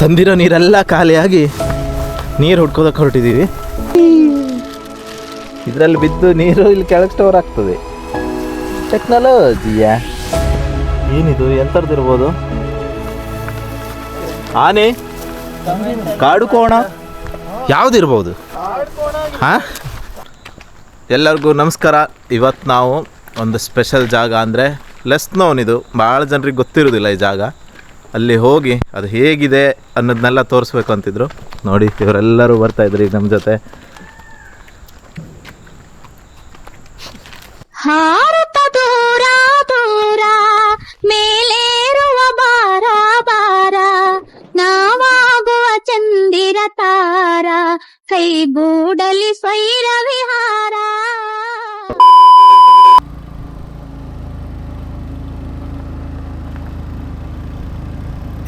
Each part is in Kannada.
ತಂದಿರೋ ನೀರೆಲ್ಲ ಖಾಲಿಯಾಗಿ ನೀರು ಹುಡ್ಕೋದಕ್ಕೆ ಹೊರಟಿದ್ದೀವಿ. ಇದರಲ್ಲಿ ಬಿದ್ದು ನೀರು ಇಲ್ಲಿ ಕೆಳಗೆ ಸ್ಟೋರ್ ಆಗ್ತದೆ. ಟೆಕ್ನಾಲಜಿಯಾ ಏನಿದು ಎಂಥದ್ದಿರ್ಬೋದು ಆನೆ, ಕಾಡು ಕೋಣ? ಯಾವುದಿರ್ಬೋದು? ಹಾಂ? ಎಲ್ಲರಿಗೂ ನಮಸ್ಕಾರ. ಇವತ್ತು ನಾವು ಒಂದು ಸ್ಪೆಷಲ್ ಜಾಗ ಅಂದರೆ ಲೆಸ್ ಇದು. ಭಾಳ ಜನರಿಗೆ ಗೊತ್ತಿರೋದಿಲ್ಲ ಈ ಜಾಗ. ಅಲ್ಲಿ ಹೋಗಿ ಅದು ಹೇಗಿದೆ ಅನ್ನೋದನ್ನೆಲ್ಲ ತೋರಿಸ್ಬೇಕು ಅಂತಿದ್ರು. ನೋಡಿ, ಇವರೆಲ್ಲರೂ ಬರ್ತಾ ಇದ್ರು ಈಗ ನಮ್ಮ ಜೊತೆ ಹಾರತ ಮೇಲೇರುವ ಬಾರ ಚಂದಿರ ತಾರ, ಕೈಗೂಡಲಿ ಸ್ವೈರ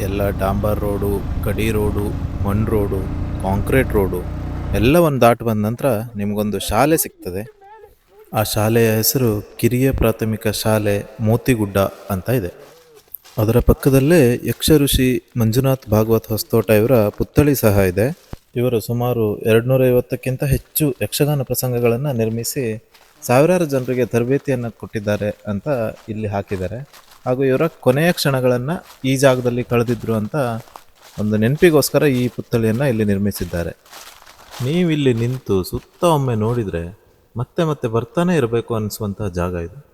ಎಲ್ಲ ಡಾಂಬರ್ ರೋಡು ಕಡಿ ರೋಡು, ಮಣ್ ರೋಡು, ಕಾಂಕ್ರೀಟ್ ರೋಡು ಎಲ್ಲವನ್ನು ದಾಟಿ ಬಂದ ನಂತರ ನಿಮಗೊಂದು ಶಾಲೆ ಸಿಗ್ತದೆ. ಆ ಶಾಲೆಯ ಹೆಸರು ಕಿರಿಯ ಪ್ರಾಥಮಿಕ ಶಾಲೆ ಮೋತಿಗುಡ್ಡ ಅಂತ ಇದೆ. ಅದರ ಪಕ್ಕದಲ್ಲೇ ಯಕ್ಷ ಋಷಿ ಮಂಜುನಾಥ್ ಭಾಗವತ್ ಹೊಸ್ತೋಟ ಇವರ ಪುತ್ಥಳಿ ಸಹ ಇದೆ. ಇವರು ಸುಮಾರು ಎರಡುನೂರೈವತ್ತಕ್ಕಿಂತ ಹೆಚ್ಚು ಯಕ್ಷಗಾನ ಪ್ರಸಂಗಗಳನ್ನು ನಿರ್ಮಿಸಿ ಸಾವಿರಾರು ಜನರಿಗೆ ತರಬೇತಿಯನ್ನು ಕೊಟ್ಟಿದ್ದಾರೆ ಅಂತ ಇಲ್ಲಿ ಹಾಕಿದ್ದಾರೆ. ಹಾಗೂ ಇವರ ಕೊನೆಯ ಕ್ಷಣಗಳನ್ನು ಈ ಜಾಗದಲ್ಲಿ ಕಳೆದಿದ್ರು ಅಂತ ಒಂದು ನೆನಪಿಗೋಸ್ಕರ ಈ ಪುತ್ಥಳಿಯನ್ನು ಇಲ್ಲಿ ನಿರ್ಮಿಸಿದ್ದಾರೆ. ನೀವಿಲ್ಲಿ ನಿಂತು ಸುತ್ತ ಒಮ್ಮೆ ನೋಡಿದರೆ ಮತ್ತೆ ಮತ್ತೆ ಬರ್ತಾನೆ ಇರಬೇಕು ಅನಿಸುವಂಥ ಜಾಗ ಇದು.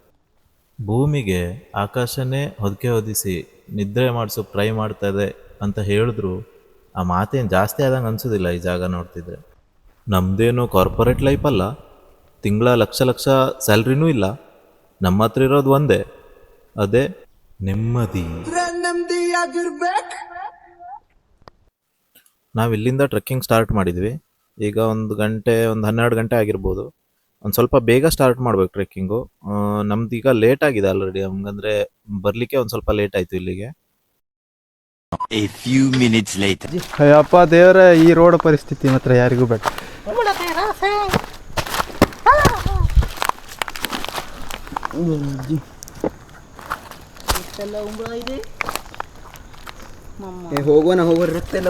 ಭೂಮಿಗೆ ಆಕಾಶನೇ ಹೊದಿಕೆ ಹೊದಿಸಿ ನಿದ್ರೆ ಮಾಡಿಸೋ ಟ್ರೈ ಮಾಡ್ತಾ ಇದೆ ಅಂತ ಹೇಳಿದ್ರು ಆ ಮಾತೇನು ಜಾಸ್ತಿ ಆದಂಗೆ ಅನಿಸೋದಿಲ್ಲ ಈ ಜಾಗ ನೋಡ್ತಿದ್ರೆ. ನಮ್ಮದೇನು ಕಾರ್ಪೊರೇಟ್ ಲೈಫ್ ಅಲ್ಲ. ತಿಂಗಳ ಲಕ್ಷ ಲಕ್ಷ ಸ್ಯಾಲ್ರಿನೂ ಇಲ್ಲ. ನಮ್ಮ ಹತ್ರ ಇರೋದು ಒಂದೇ. ಅದೇ ನೆಮ್ಮದಿ. ನಾವು ಇಲ್ಲಿಂದ ಟ್ರೆಕ್ಕಿಂಗ್ ಸ್ಟಾರ್ಟ್ ಮಾಡಿದ್ವಿ. ಈಗ ಒಂದು ಗಂಟೆ ಒಂದು ಹನ್ನೆರಡು ಗಂಟೆ ಆಗಿರ್ಬೋದು. ಒಂದು ಸ್ವಲ್ಪ ಬೇಗ ಸ್ಟಾರ್ಟ್ ಮಾಡ್ಬೇಕು ಟ್ರೆಕ್ಕಿಂಗು ನಮ್ದು ಈಗ ಲೇಟ್ ಆಗಿದೆ ಆಲ್ರೆಡಿ ನಮ್ಗಂದ್ರೆ ಬರಲಿಕ್ಕೆ ಒಂದು ಸ್ವಲ್ಪ ಲೇಟ್ ಆಯ್ತು ಇಲ್ಲಿಗೆ. ಅಯ್ಯಪ್ಪ ದೇವರ ಈ ರೋಡ್ ಪರಿಸ್ಥಿತಿ ಮಾತ್ರ ಯಾರಿಗೂ ಬೇಡ. ಹೋಗೋಣ ಹೋಗೋ ರಕ್ತ ಎಲ್ಲ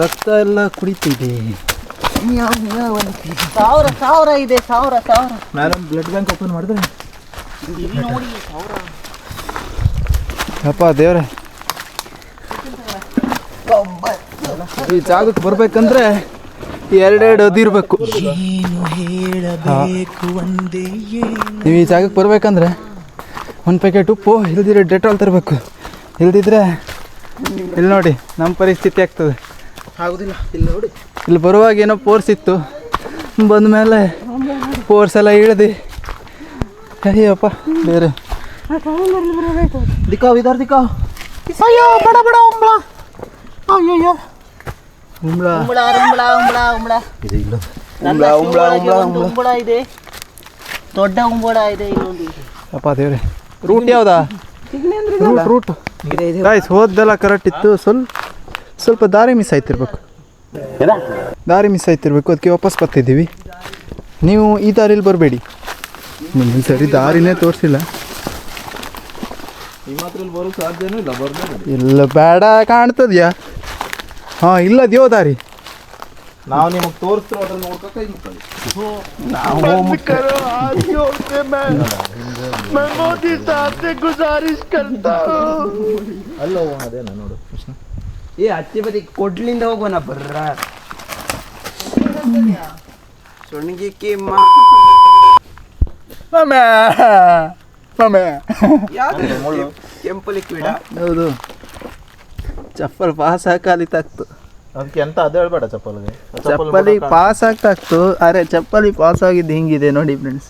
ರಕ್ತ ಎಲ್ಲ ಕುಡಿತಿದೆ. ಸಾವಿರ ಸಾವಿರ ಇದೆ ಸಾವಿರ ಸಾವಿರ. ಮೇಡಮ್ ಬ್ಲಡ್ ಬ್ಯಾಂಕ್ ಓಪನ್ ಮಾಡಿದ್ರೆ? ಅಪ್ಪ ದೇವ್ರೆ. ಈ ಜಾಗಕ್ಕೆ ಬರ್ಬೇಕಂದ್ರೆ ಎರಡೆರಡು ಅದಿರ್ಬೇಕು ನೀವು ಈ ಜಾಗಕ್ಕೆ ಬರ್ಬೇಕಂದ್ರೆ ಒಂದು ಪ್ಯಾಕೆಟ್ ಉಪ್ಪು ಇಲ್ದಿದ್ರೆ ಡೆಟಾಲ್ ತರಬೇಕು. ಇಲ್ದಿದ್ರೆ ಇಲ್ಲಿ ನೋಡಿ ನಮ್ಮ ಪರಿಸ್ಥಿತಿ ಆಗ್ತದೆ. ಆಗುದಿಲ್ಲ. ಇಲ್ಲಿ ನೋಡಿ. ಇಲ್ಲಿ ಬರುವಾಗ ಏನೋ ಪೋರ್ಸ್ ಇತ್ತು. ಬಂದ ಮೇಲೆ ಪೋರ್ಸ್ ಎಲ್ಲ ಇಳ್ದು. ಅಯ್ಯಪ್ಪ ಬೇರೆ. ದಿಕ್ಕಾವ್ ಇದಾರ ದಿಕ್ಕಾವ್ ಅಯ್ಯೋ ಬಡ ಬಡ ಉಂಬಳ. ಅಯ್ಯಯ್ಯೋ. ಉಂಬ್ಳ. ಉಂಬಳ ಉಂಬಳ ಉಂಬಳ ಉಂಬಳ. ಇದು ಇಲ್ಲ ಉಂಬಳ ಉಂಬಳ ಉಂಬಳ ಇದೆ. ದೊಡ್ಡ ಉಂಬಳ ಇದೆ ಇಲ್ಲೊಂದು ಅಪ್ಪ ದೇವ್ರೆ. ರೂಟ್ ಯಾವ್ದಾ? ರೂಟ್ ರೂಟ್ ಗಾಯ್ಸ್ ಹೋದ್ದೆಲ್ಲ ಕರೆಕ್ಟ್ ಇತ್ತು. ಸ್ವಲ್ಪ ಸ್ವಲ್ಪ ದಾರಿ ಮಿಸ್ ಆಯ್ತಿರ್ಬೇಕು. ದಾರಿ ಮಿಸ್ ಆಯ್ತಿರ್ಬೇಕು. ಅದಕ್ಕೆ ವಾಪಸ್ ಬರ್ತಿದ್ದೀವಿ. ನೀವು ಈ ದಾರಿಲಿ ಬರಬೇಡಿ. ಮುಂದಿನ ಸರಿ ದಾರಿನೇ ತೋರಿಸಿಲ್ಲ. ಬರೋ ಸಾಧ್ಯನೂ ಇಲ್ಲ ಬೇಡ ಕಾಣ್ತದ್ಯಾ? ಹಾಂ ಇಲ್ಲ ದೇವ ದಾರಿ. ನಾವು ನಿಮಗೆ ತೋರಿಸ್ತಿರೋ ಅದ್ರಲ್ಲಿ ನೋಡ್ಕೊತ ಅಲ್ಲ ಹೋಗೋಣ ಅದೇನ ನೋಡು ಕೃಷ್ಣ. ಏ ಹತ್ತಿ ಬದಿ ಕೊಡ್ಲಿಂದ ಹೋಗೋಣ ಬರ್ರ. ಸೊಣಗಿಕ್ಕಿ ಮಾ ಯಾವ್ದು ಕೆಂಪು ಲಿಕ್ವಿಡ ಹೌದು. ಚಪ್ಪಲ್ ಪಾಸ್ ಹಾಕಲಿತ್ತಾಗ್ತು ಅದಕ್ಕೆ ಎಂತ ಅದು ಹೇಳ್ಬೇಡ ಚಪ್ಪಲ್ಗೆ. ಚಪ್ಪಲಿ ಪಾಸ್ ಆಗ್ತಾಗ್ತು ಅರೆ ಚಪ್ಪಲಿ ಪಾಸ್ ಆಗಿದ್ದು ಹಿಂಗಿದೆ ನೋಡಿ ಫ್ರೆಂಡ್ಸ್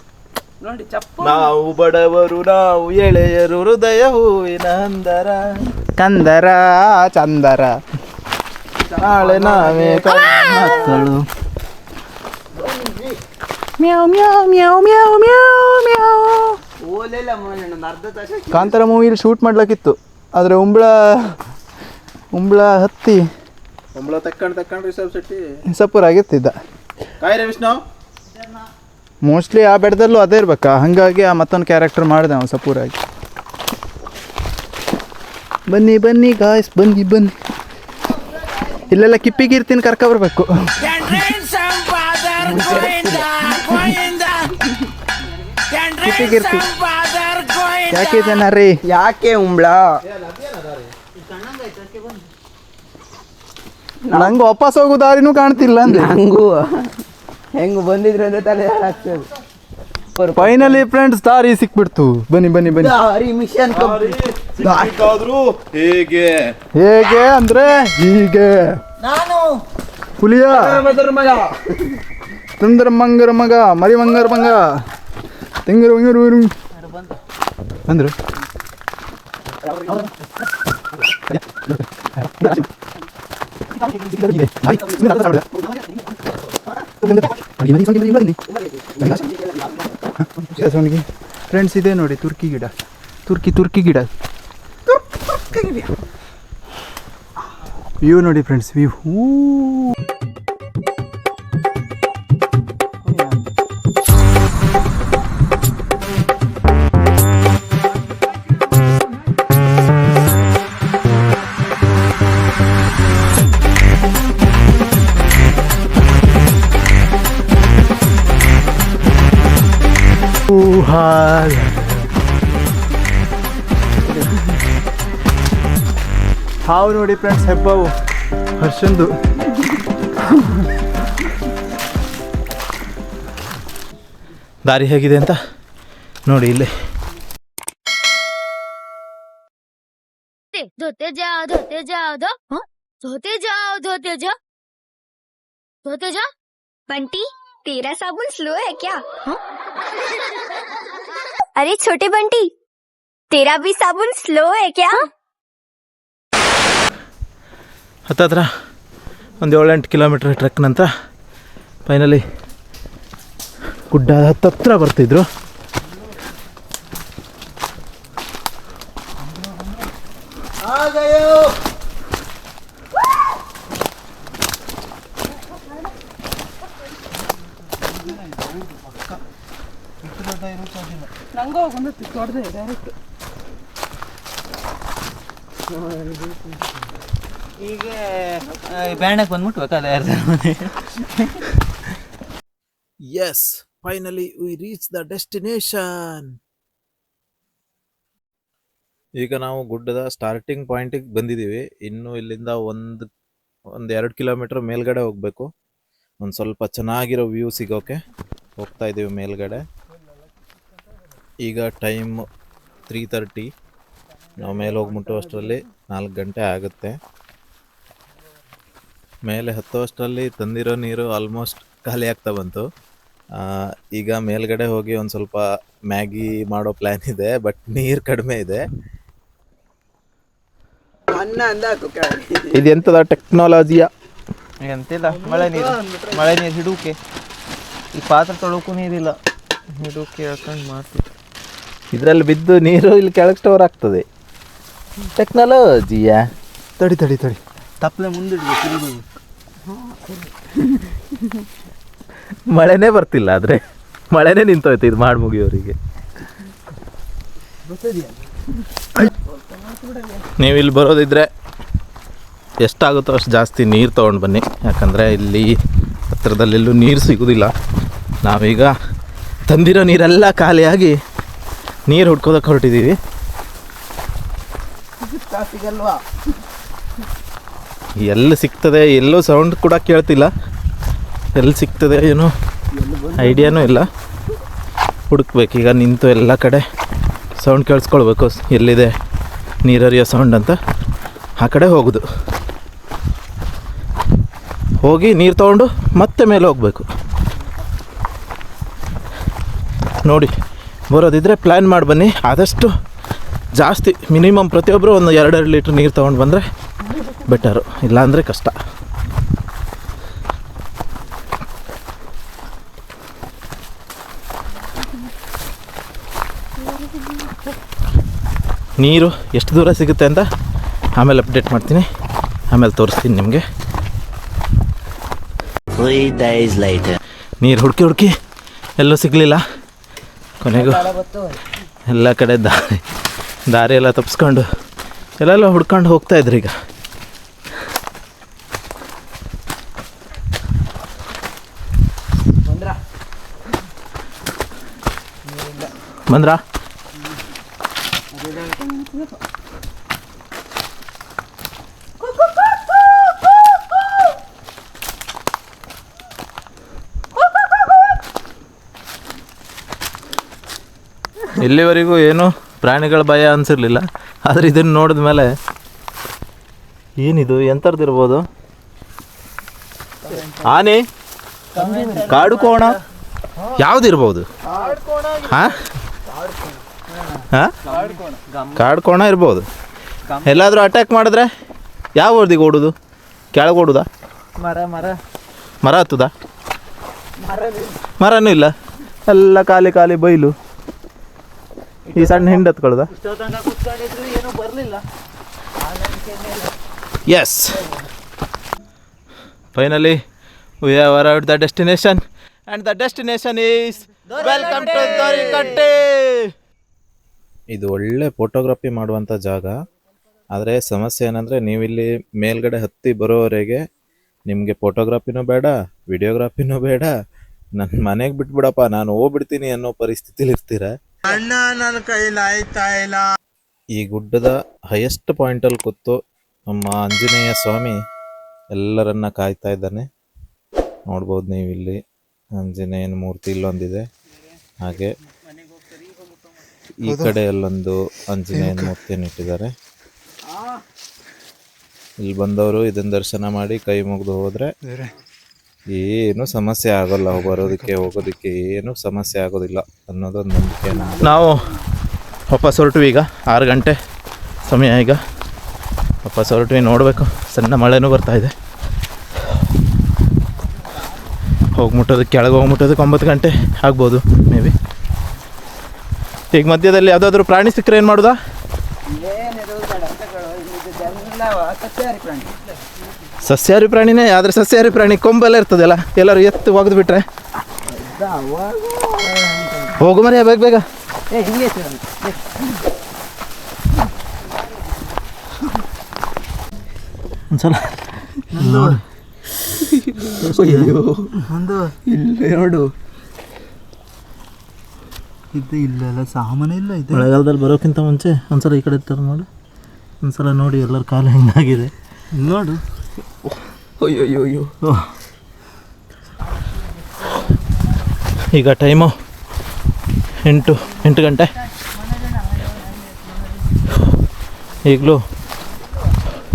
ನೋಡಿ ಚಪ್ಪ. ನಾವು ಬಡವರು ನಾವು ಎಳೆಯರು ಹೃದಯ ಹೂವಿನ ಅಂದರ. ಕಂದರ ಚಂದರ. ನಾಳೆ ನಾವೇ ಮಕ್ಕಳು. ಮ್ಯಾವ್ ಮ್ಯಾವ್ ಮ್ಯಾವ್ ಮ್ಯಾವ್ ಮ್ಯಾವ್ ಮ್ಯಾವ್. ಓಲೆಲ್ಲ ಮೊನ್ನೆ ಒಂದು ಅರ್ಧ ತಾಸು ಕಾಂತಾರ ಮೂವಿಲಿ ಶೂಟ್ ಮಾಡ್ಲಕ್ಕಿತ್ತು. ಆದರೆ ಉಂಬಳ ಉಂಬಳ ಹತ್ತಿ. ಒಂಬಳ ತಕ್ಕಂಡ್ ತಕ್ಕಂಡ್ ರಿಷಬ್ ಶೆಟ್ಟಿ. ಸಪೂರ್ ಆಗಿರ್ತಿದ್ದ. ಕಾಯ್ರೆ ವಿಷ್ಣು. ಮೋಸ್ಟ್ಲಿ ಆ ಬೆಟ್ಟದಲ್ಲೂ ಅದೇ ಇರ್ಬೇಕಾ? ಹಾಗಾಗಿ ಆ ಮತ್ತೊಂದು ಕ್ಯಾರೆಕ್ಟರ್ ಮಾಡಿದೆ ಅವನು ಸಪೂರಾಗಿ. ಬನ್ನಿ ಬನ್ನಿ ಗಾಯ್ಸ್ ಬನ್ನಿ ಬನ್ನಿ. ಇಲ್ಲೆಲ್ಲ ಕಿಪ್ಪಿಗಿರ್ತೀನಿ ಕರ್ಕ ಬರ್ಬೇಕು. ಯಾಕೆ ಜನ ರೀ? ಯಾಕೆ ಉಂಬ್ಳ? ನಂಗೆ ವಾಪಸ್ ಹೋಗೋ ದಾರಿನೂ ಕಾಣ್ತಿಲ್ಲ ಅಂದ್ರೆ. ಹಂಗೂ ಬಂದಿದ್ರೆ ಅಂದ್ರೆ ತಲೆ ಹಾಳಾಗ್ತದೆ ಫೈನಲಿ ಫ್ರೆಂಡ್ಸ್ ದಾರಿ ಸಿಕ್ಬಿಡ್ತು. ಬನ್ನಿ ಬನ್ನಿ ಬನ್ನಿ. ದಾರಿ ಮಿಷನ್ ಹೇಗೆ? ಹೇಗೆ ಅಂದ್ರೆ ಹೀಗೆ. ನಾನು ಹುಲಿಯ. ಮಗ. ಸುಂದರ ಮಂಗರ ಮಗ ಮರಿ ಮಂಗರ ಮಗ. ತಿಂಗರು ಮಂಗರು ಅಂದ್ರು ಫ್ರೆಂಡ್ಸ್ ಇದೆ ನೋಡಿ ತುರ್ಕಿ ಗಿಡ. ತುರ್ಕಿ ತುರ್ಕಿ ಗಿಡ. ವ್ಯೂ ನೋಡಿ ಫ್ರೆಂಡ್ಸ್ ವ್ಯೂ ಹೂ ಹಾಲ್ ಹಾವು ನೋಡಿ ಫ್ರೆಂಡ್ಸ್ ಹೆಬ್ಬಾವು ಹರ್ಷಂದು ದಾರಿ ಹೇಗಿದೆ ಅಂತ ನೋಡಿ ಇಲ್ಲಿ धोते जाओ धोते जाओ धो हाँ? धोते जाओ धोते जाओ धोते जाओ बंटी तेरा साबुन स्लो है क्या हाँ? अरे छोटे बंटी तेरा भी साबुन स्लो है क्या ಹತ್ತತ್ರ ಒಂದು ಏಳೆಂಟು ಕಿಲೋಮೀಟ್ರ್ ಟ್ರೆಕ್ ನಂತರ ಫೈನಲಿ ಗುಡ್ಡ ಹತ್ತತ್ರ ಬರ್ತಿದ್ರು ಈಗ ಬ್ಯಾಂಡಕ್ಕೆ ಬಂದ್ಬಿಟ್ಟು ಬೇಕಾದ್ರೆ yes finally we reach the destination ಈಗ ನಾವು ಗುಡ್ಡದ ಸ್ಟಾರ್ಟಿಂಗ್ ಪಾಯಿಂಟಿಗೆ ಬಂದಿದ್ದೀವಿ. ಇನ್ನು ಇಲ್ಲಿಂದ ಒಂದು ಒಂದು ಎರಡು ಕಿಲೋಮೀಟರ್ ಮೇಲ್ಗಡೆ ಹೋಗಬೇಕು. ಒಂದು ಸ್ವಲ್ಪ ಚೆನ್ನಾಗಿರೋ ವ್ಯೂ ಸಿಗೋಕೆ ಹೋಗ್ತಾ ಇದ್ದೀವಿ ಮೇಲ್ಗಡೆ. ಈಗ ಟೈಮ್ ತ್ರೀ ತರ್ಟಿ. ನಾವು ಮೇಲೆ ಹೋಗಿ ಮುಟ್ಟುವಷ್ಟರಲ್ಲಿ ನಾಲ್ಕು ಗಂಟೆ ಆಗುತ್ತೆ. ಮೇಲೆ ಹತ್ತುವಷ್ಟರಲ್ಲಿ ತಂದಿರೋ ನೀರು ಆಲ್ಮೋಸ್ಟ್ ಖಾಲಿ ಆಗ್ತಾ ಬಂತು. ಆ, ಈಗ ಮೇಲ್ಗಡೆ ಹೋಗಿ ಒಂದು ಸ್ವಲ್ಪ ಮ್ಯಾಗಿ ಮಾಡೋ ಪ್ಲ್ಯಾನ್ ಇದೆ ಬಟ್ ನೀರು ಕಡಿಮೆ ಇದೆ. ಇದೆಂತದ ಟೆಕ್ನಾಲಜಿಯ ಎಂತಿಲ್ಲ ಮಳೆ ನೀರು. ಮಳೆ ನೀರು ಹಿಡುಕೆ. ಈ ಪಾತ್ರೆ ತೊಳಕು ನೀರಿಲ್ಲ. ಹಿಡುಕೆ ಹೇಳ್ಕೊಂಡು ಮಾಡ್ತೀವಿ ಇದರಲ್ಲಿ ಬಿದ್ದು ನೀರು ಇಲ್ಲಿ ಕೆಳಗೆ ಸ್ಟೋರ್ ಆಗ್ತದೆ. ಟೆಕ್ನಾಲಜಿಯಾ ತಡಿ ತಡಿ ತಡಿ. ತಪ್ಪಲೆ ಮುಂದಿಡ್ಬೇಕು ಮಳೆನೇ ಬರ್ತಿಲ್ಲ ಆದರೆ. ಮಳೆನೇ ನಿಂತೋಯ್ತು ಇದು ಮಾಡಿ ಮುಗಿಯೋರಿಗೆ. ನೀವು ಇಲ್ಲಿ ಬರೋದಿದ್ರೆ ಎಷ್ಟಾಗುತ್ತೋ ಅಷ್ಟು ಜಾಸ್ತಿ ನೀರು ತೊಗೊಂಡು ಬನ್ನಿ. ಯಾಕಂದರೆ ಇಲ್ಲಿ ಹತ್ತಿರದಲ್ಲೆಲ್ಲೂ ನೀರು ಸಿಗೋದಿಲ್ಲ. ನಾವೀಗ ತಂದಿರೋ ನೀರೆಲ್ಲ ಖಾಲಿಯಾಗಿ ನೀರು ಹುಡ್ಕೋದಕ್ಕೆ ಹೊರಟಿದ್ದೀವಿ ಅಲ್ವಾ ಎಲ್ಲಿ ಸಿಗ್ತದೆ ಎಲ್ಲೂ ಸೌಂಡ್ ಕೂಡ ಕೇಳ್ತಿಲ್ಲ. ಎಲ್ಲಿ ಸಿಗ್ತದೆ ಏನು ಐಡಿಯಾನೂ ಇಲ್ಲ. ಹುಡುಕ್ಬೇಕು ಈಗ ನಿಂತು ಎಲ್ಲ ಕಡೆ ಸೌಂಡ್ ಕೇಳಿಸ್ಕೊಳ್ಬೇಕು. ಎಲ್ಲಿದೆ ನೀರರಿಯೋ ಸೌಂಡ್ ಅಂತ. ಆ ಕಡೆ ಹೋಗೋದು. ಹೋಗಿ ನೀರು ತೊಗೊಂಡು ಮತ್ತೆ ಮೇಲೆ ಹೋಗಬೇಕು. ನೋಡಿ. ಬರೋದಿದ್ರೆ ಪ್ಲ್ಯಾನ್ ಮಾಡಿ ಬನ್ನಿ. ಆದಷ್ಟು ಜಾಸ್ತಿ ಮಿನಿಮಮ್ ಪ್ರತಿಯೊಬ್ಬರು ಒಂದು ಎರಡೆರಡು ಲೀಟ್ರ್ ನೀರು ತೊಗೊಂಡು ಬಂದರೆ ಬೆಟರು ಇಲ್ಲಾಂದರೆ ಕಷ್ಟ. ನೀರು ಎಷ್ಟು ದೂರ ಸಿಗುತ್ತೆ ಅಂತ ಆಮೇಲೆ ಅಪ್ಡೇಟ್ ಮಾಡ್ತೀನಿ. ಆಮೇಲೆ ತೋರಿಸ್ತೀನಿ ನಿಮಗೆ. ನೀರು ಹುಡುಕಿ ಹುಡುಕಿ ಎಲ್ಲೂ ಸಿಗಲಿಲ್ಲ. ಕೊನೆಗೂ ಎಲ್ಲ ಕಡೆ ದಾರಿ ದಾರಿ ಎಲ್ಲ ತಪ್ಪಿಸ್ಕೊಂಡು ಎಲ್ಲೆಲ್ಲ ಹುಡ್ಕೊಂಡು ಹೋಗ್ತಾ ಹೋಗ್ತಾಯಿದ್ರು ಈಗ. ಬಂದ್ರಾ? ಇಲ್ಲಿವರೆಗೂ ಏನು ಪ್ರಾಣಿಗಳ ಭಯ ಅನಿಸಿರ್ಲಿಲ್ಲ. ಆದರೆ ಇದನ್ನು ನೋಡಿದ ಮೇಲೆ ಏನಿದು? ಎಂಥದ್ದಿರ್ಬೋದು ಆನೆ? ಕಾಡು ಕೋಣ ಯಾವ್ದಿರ್ಬೋದು? ಹಾಂ? ಹಾಂ? ಕಾಡು ಕೋಣ ಇರ್ಬೋದು. ಎಲ್ಲಾದರೂ ಅಟ್ಯಾಕ್ ಮಾಡಿದ್ರೆ ಯಾವ ವರ್ದಿಗೆ ಓಡುದು? ಕೆಳಗೆ ಓಡುದಾ? ಮರ ಮರ. ಮರ ಹತ್ತದ? ಮರನೂ ಇಲ್ಲ. ಎಲ್ಲ ಖಾಲಿ ಖಾಲಿ ಬೈಲು. ಈ ಸಣ್ಣ ಹಿಂಡತ್ ಏನು ಬರಲಿಲ್ಲ yes finally we have arrived the destination and the destination is welcome to Dorikatte ಇದು ಒಳ್ಳೆ ಫೋಟೋಗ್ರಫಿ ಮಾಡುವಂಥ ಜಾಗ. ಆದರೆ ಸಮಸ್ಯೆ ಏನಂದರೆ ನೀವಿಲ್ಲಿ ಮೇಲ್ಗಡೆ ಹತ್ತಿ ಬರೋವರೆಗೆ ನಿಮಗೆ ಫೋಟೋಗ್ರಫಿನೂ ಬೇಡ ವಿಡಿಯೋಗ್ರಫಿನೂ ಬೇಡ. ನನ್ನ ಮನೆಗೆ ಬಿಟ್ಬಿಡಪ್ಪ ನಾನು ಹೋಗ್ಬಿಡ್ತೀನಿ ಅನ್ನೋ ಪರಿಸ್ಥಿತಿಲಿ ಇರ್ತೀರ ಈ ಗುಡ್ಡದ ಹೈಯೆಸ್ಟ್ ಪಾಯಿಂಟಲ್ಲಿ ಕೂತು ನಮ್ಮ ಆಂಜನೇಯ ಸ್ವಾಮಿ ಎಲ್ಲರನ್ನ ಕಾಯ್ತಾ ಇದ್ದಾನೆ. ನೋಡ್ಬೋದು ನೀವು ಇಲ್ಲಿ ಆಂಜನೇಯನ ಮೂರ್ತಿ ಇಲ್ಲೊಂದಿದೆ. ಹಾಗೆ ಈ ಕಡೆ ಅಲ್ಲೊಂದು ಆಂಜನೇಯನ ಮೂರ್ತಿಯನ್ನು ಇಟ್ಟಿದ್ದಾರೆ. ಇಲ್ಲಿ ಬಂದವರು ಇದನ್ನ ದರ್ಶನ ಮಾಡಿ ಕೈ ಮುಗಿದು ಹೋದ್ರೆ ಏನು ಸಮಸ್ಯೆ ಆಗೋಲ್ಲ ಬರೋದಕ್ಕೆ ಹೋಗೋದಕ್ಕೆ ಏನು ಸಮಸ್ಯೆ ಆಗೋದಿಲ್ಲ ಅನ್ನೋದೊಂದು ನಂಬಿಕೆ ನಾವು ವಾಪಸ್ ಹೊರಟ್ವಿ ಈಗ ಆರು ಗಂಟೆ ಸಮಯ ಈಗ. ವಾಪಸ್ ಹೊರಟ್ವಿ ನೋಡಬೇಕು ಸಣ್ಣ ಮಳೆನೂ ಬರ್ತಾ ಇದೆ. ಹೋಗ್ಮುಟ್ಟೋದಕ್ಕೆ ಕೆಳಗೆ ಹೋಗಿ ಮುಟ್ಟೋದಕ್ಕೆ ಒಂಬತ್ತು ಗಂಟೆ ಆಗ್ಬೋದು ಮೇ ಬಿ ಈಗ ಮಧ್ಯದಲ್ಲಿ ಯಾವುದಾದ್ರೂ ಪ್ರಾಣಿ ಸಿಕ್ಕರೆ ಏನು ಮಾಡೋದಾ? ಸಸ್ಯಾಹಾರಿ ಪ್ರಾಣಿನೇ ಆದರೆ ಸಸ್ಯಾಹಾರಿ ಪ್ರಾಣಿ ಕೊಂಬೆಲ್ಲ ಇರ್ತದಲ್ಲ ಎಲ್ಲರೂ ಎತ್ತು ಒಗೆದು ಬಿಟ್ರೆ. ಹೋಗು ಮರಿ ಬೇಗ ಬೇಗ. ಏ ಹಿಂಗೆ ಒಂದ್ಸಲ ಒಂದು ಇಲ್ಲ ಎರಡು ಇದು ಇಲ್ಲೆಲ್ಲ ಸಾಮಾನು ಇಲ್ಲ ಇದೆ. ಮಳೆಗಾಲದಲ್ಲಿ ಬರೋಕ್ಕಿಂತ ಮುಂಚೆ ಒಂದ್ಸಲ ಈ ಕಡೆ ತರ ನೋಡಿ. ಒಂದ್ಸಲ ನೋಡಿ ಎಲ್ಲರ ಕಾಲು ಹೆಂಗಾಗಿದೆ. ನೋಡು. ಅಯ್ಯೋ ಅಯ್ಯೋ ಈಗ ಟೈಮು ಎಂಟು ಎಂಟು ಗಂಟೆ. ಈಗಲೂ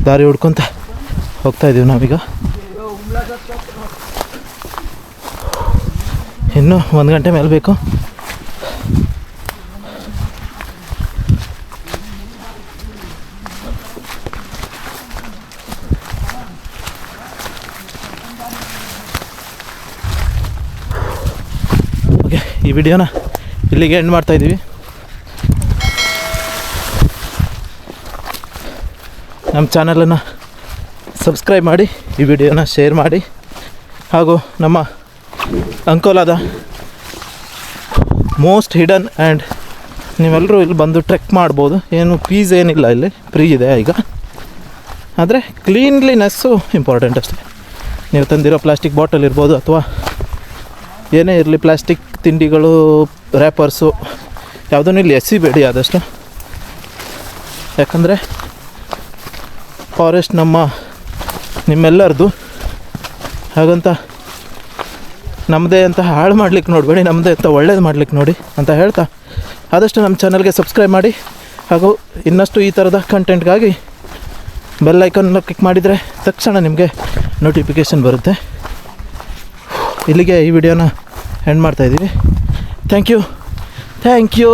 ದಾರಿ ಹುಡ್ಕೊಂತ ಹೋಗ್ತಾ ಇದ್ದೀವಿ ನಾವೀಗ. ಇನ್ನೂ ಒಂದು ಗಂಟೆ ಮೇಲೆ ಬೇಕು. ಈ ವಿಡಿಯೋನ ಇಲ್ಲಿಗೆ ಎಂಡ್ ಮಾಡ್ತಾ ಇದ್ದೀವಿ. ನಮ್ಮ ಚಾನಲನ್ನು ಸಬ್ಸ್ಕ್ರೈಬ್ ಮಾಡಿ, ಈ ವಿಡಿಯೋನ ಶೇರ್ ಮಾಡಿ, ಹಾಗೂ ನಮ್ಮ ಅಂಕೋಲಾದ ಮೋಸ್ಟ್ ಹಿಡನ್ ಆ್ಯಂಡ್ ನೀವೆಲ್ಲರೂ ಇಲ್ಲಿ ಬಂದು ಟ್ರೆಕ್ ಮಾಡ್ಬೋದು. ಏನು ಫೀಸ್ ಏನಿಲ್ಲ ಇಲ್ಲಿ ಫ್ರೀ ಇದೆ ಈಗ. ಆದರೆ ಕ್ಲೀನ್ಲಿನೆಸ್ಸು ಇಂಪಾರ್ಟೆಂಟ್ ಅಷ್ಟೇ. ನೀವು ತಂದಿರೋ ಪ್ಲಾಸ್ಟಿಕ್ ಬಾಟಲ್ ಇರ್ಬೋದು ಅಥವಾ ಏನೇ ಇರಲಿ ಪ್ಲಾಸ್ಟಿಕ್ ತಿಂಡಿಗಳು ರ್ಯಾಪರ್ಸು ಯಾವುದನ್ನು ಇಲ್ಲಿ ಎಸಿಬೇಡಿ ಆದಷ್ಟು. ಯಾಕಂದರೆ ಫಾರೆಸ್ಟ್ ನಮ್ಮ, ನಿಮ್ಮೆಲ್ಲರದು. ಹಾಗಂತ ನಮ್ಮದೇ ಅಂತ ಹಾಳು ಮಾಡ್ಲಿಕ್ಕೆ ನೋಡಬೇಡಿ ನಮ್ಮದೇ ಅಂತ ಒಳ್ಳೇದು ಮಾಡ್ಲಿಕ್ಕೆ ನೋಡಿ ಅಂತ ಹೇಳ್ತಾ. ಆದಷ್ಟು ನಮ್ಮ ಚಾನಲ್ಗೆ ಸಬ್ಸ್ಕ್ರೈಬ್ ಮಾಡಿ. ಹಾಗೂ ಇನ್ನಷ್ಟು ಈ ಥರದ ಕಂಟೆಂಟ್ಗಾಗಿ ಬೆಲ್ ಐಕನ್ನ ಕ್ಲಿಕ್ ಮಾಡಿದರೆ ತಕ್ಷಣ ನಿಮಗೆ ನೋಟಿಫಿಕೇಷನ್ ಬರುತ್ತೆ. ಇಲ್ಲಿಗೆ ಈ ವಿಡಿಯೋನ ಎಂಡ್ ಮಾಡ್ತಾಯಿದ್ದೀವಿ ಥ್ಯಾಂಕ್ ಯು ಥ್ಯಾಂಕ್ ಯು